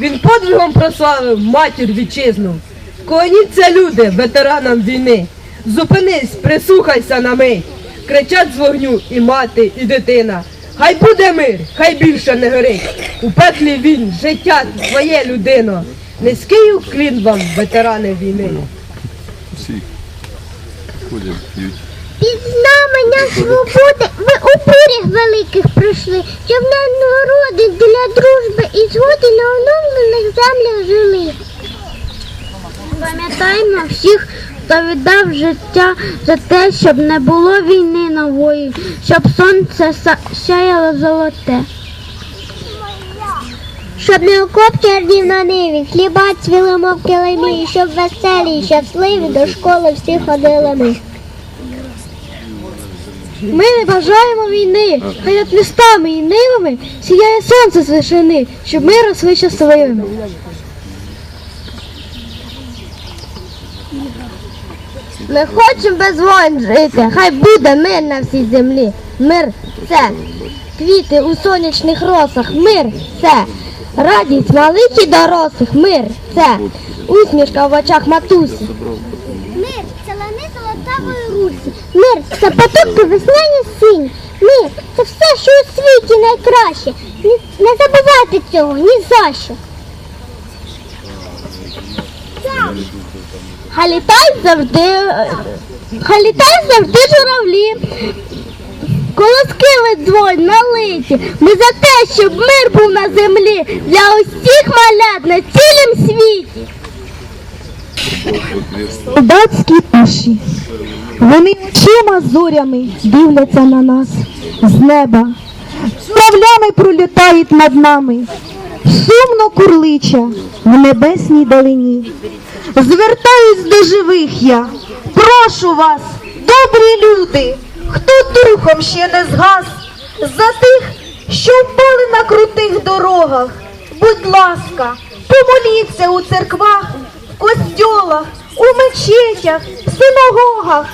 Він подвигом прославив матір вітчизну. Клоніться люди, ветеранам війни. Зупинись, прислухайся на мить. Кричать з вогню і мати, і дитина. Хай буде мир, хай більше не горить. У пеклі він, життя твоє людино. Низький уклін вам, ветерани війни. Всі ходять, п'ють. Під знамення свободи ми бурях великих пройшли, щоб на народи для дружби і згоди на оновлених землях жили. Пам'ятаємо всіх, хто віддав життя за те, щоб не було війни нової, щоб сонце сяяло золоте. Щоб не окоп чернів на ниві, хліба цвіли, мов килимі, щоб веселі і щасливі до школи всі ходили ми. Ми не бажаємо війни, хай над містами і нивами сіяє сонце з вишини, щоб ми росли щасливими. Ми хочемо без воїн жити, хай буде мир на всій землі. Мир це. Квіти у сонячних росах, мир це. Радість малих і дорослих, мир це. Усмішка в очах матусі. Лани золотавої русі. Мир це потоки весняні синь. Мир це все, що у світі найкраще. Ні- Не забувайте цього ні за що. Халітай завжди, е, завжди журавлі. Колоски видзвонь налиті. Ми за те, щоб мир був на землі для усіх малят на цілім світі. солдатські душі. Вони очима зорями дивляться на нас з неба. Журавлями пролітають над нами, сумно курлича в небесній далині. Звертаюсь до живих я, прошу вас, добрі люди, хто духом ще не згас, за тих, що впали на крутих дорогах. Будь ласка, помоліться у церквах, в костьолах, у мечетях, в синагогах.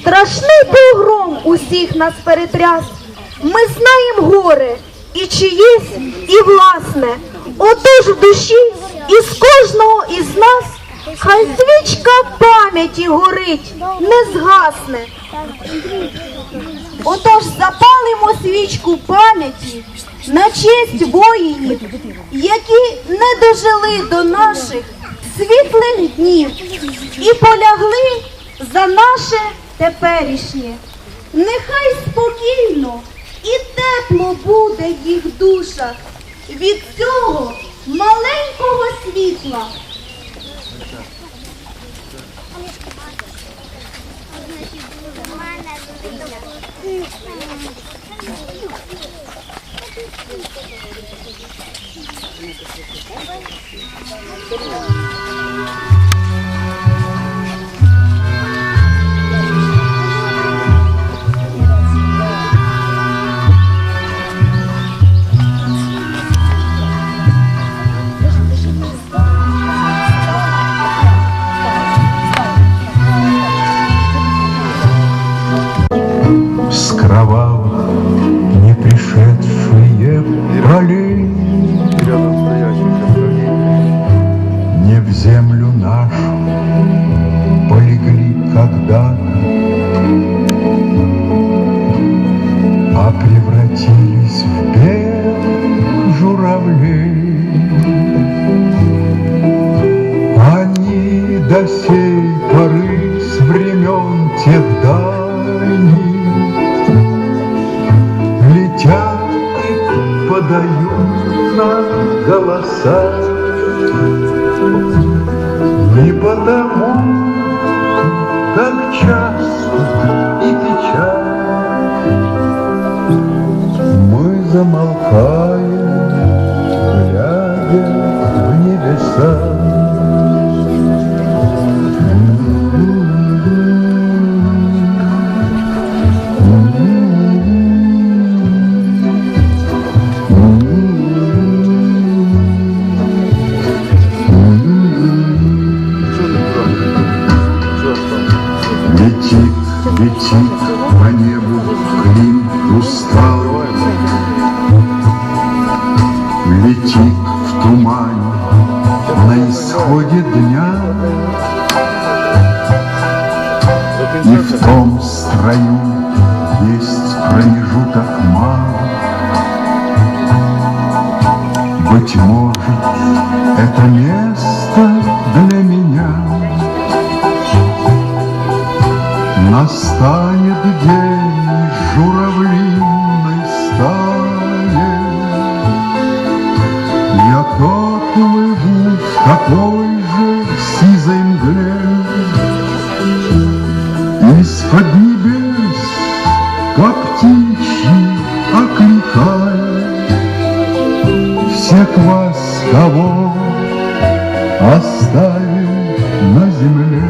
Страшний погром усіх нас перетряс. Ми знаємо горе і чиєсь, і власне. Отож в душі із кожного із нас хай свічка пам'яті горить, не згасне. Отож запалимо свічку пам'яті на честь воїнів, які не дожили до наших світлих днів і полягли за наше теперішнє. Нехай спокійно і тепло буде їх душах від цього маленького світла. с кровавых не стоящих не в землю нашу полегли когда-то, а превратились в белых журавлей. Они до сей поры с времен тех дальних и подают нам голоса. Не потому так часто и печаль Мы замолкаем, глядя в небеса. Летит, по небу клин усталый, Летит в тумане на исходе дня. И в том строю есть промежуток мал. Быть может, это место Настанет день журавлиной стаи. Я как плыву в такой же сизой мгле. Из-под небес, как птичьи, окликая Всех вас, кого оставил на земле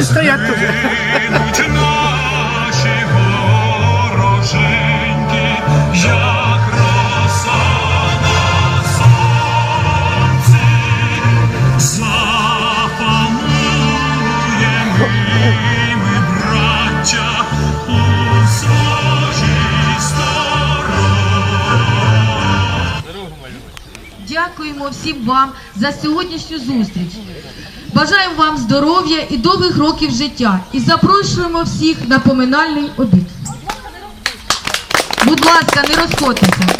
Наші Дякуємо всім вам за сьогоднішню зустріч. Бажаємо вам здоров'я і довгих років життя. І запрошуємо всіх на поминальний обід. Будь ласка, не розходьтеся.